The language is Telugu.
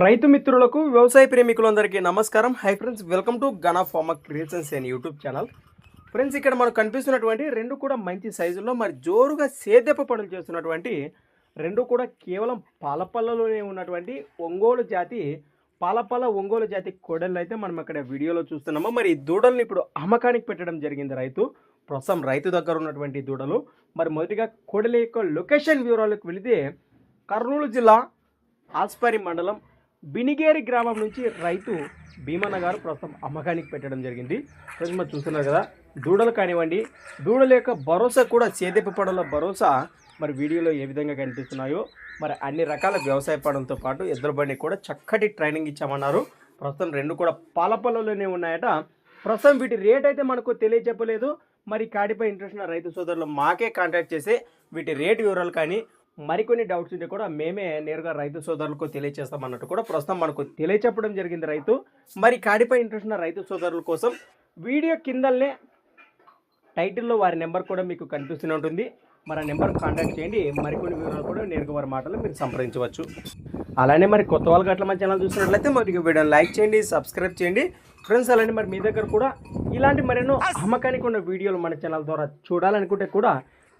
రైతు మిత్రులకు వ్యవసాయ ప్రేమికులందరికీ నమస్కారం. Hi friends welcome to Gana farmer creations and YouTube channel friends ఇక్కడ మనకు కనిపిస్తున్నటువంటి రెండు కూడా మంచి సైజుల్లో మరి జోరుగా సేద్యపు పనులు చేస్తున్నటువంటి రెండు కూడా కేవలం పాలపల్లలోనే ఉన్నటువంటి ఒంగోలు జాతి పాలపల్ల ఒంగోలు జాతి కోడళ్ళు అయితే మనం ఇక్కడ వీడియోలో చూస్తున్నాము. మరి ఈ దూడల్ని ఇప్పుడు అమ్మకానికి పెట్టడం జరిగింది రైతు. ప్రస్తుతం రైతు దగ్గర ఉన్నటువంటి దూడలు. మరి మొదటిగా కోడలి యొక్క లొకేషన్ వివరాలకు వెళితే కర్నూలు జిల్లా ఆస్పరి మండలం బినిగేరి గ్రామం నుంచి రైతు భీమన్న గారు ప్రస్తుతం అమ్మకానికి పెట్టడం జరిగింది. ప్రస్తుతం మనం చూస్తున్నారు కదా దూడలు కానివ్వండి దూడల యొక్క భరోసా కూడా సేదెపు పడవల భరోసా మరి వీడియోలో ఏ విధంగా కనిపిస్తున్నాయో మరి అన్ని రకాల వ్యవసాయ పడంతో పాటు ఎద్దరు బండి కూడా చక్కటి ట్రైనింగ్ ఇచ్చామన్నారు. ప్రస్తుతం రెండు కూడా పాలపల్లలోనే ఉన్నాయట. ప్రస్తుతం వీటి రేట్ అయితే మనకు తెలియచెప్పలేదు మరి కాడిపై ఇంట్రెస్ట్ ఉన్న రైతు సోదరులు మాకే కాంటాక్ట్ చేసి వీటి రేటు వివరాలు కానీ మరికొన్ని డౌట్స్ ఉంటే కూడా మేమే నేరుగా రైతు సోదరులకు తెలియచేస్తాం అన్నట్టు కూడా ప్రస్తుతం మనకు తెలియచెప్పడం జరిగింది రైతు. మరి కాడిపై ఇంట్రెస్ట్ ఉన్న రైతు సోదరుల కోసం వీడియో కిందల్నే టైటిల్లో వారి నెంబర్ కూడా మీకు కనిపిస్తూనే ఉంటుంది. మరి ఆ నెంబర్ కాంటాక్ట్ చేయండి. మరికొన్ని వివరాలు కూడా నేరుగా వారి మాటలు మీరు సంప్రదించవచ్చు. అలానే మరి కొత్త వాళ్ళకి అట్లా మన ఛానల్ చూసినట్లయితే మరి వీడియోని లైక్ చేయండి సబ్స్క్రైబ్ చేయండి. ఫ్రెండ్స్ అలానే మరి మీ దగ్గర కూడా ఇలాంటి మరెన్నో అమ్మకానికి ఉన్న వీడియోలు మన ఛానల్ ద్వారా చూడాలనుకుంటే కూడా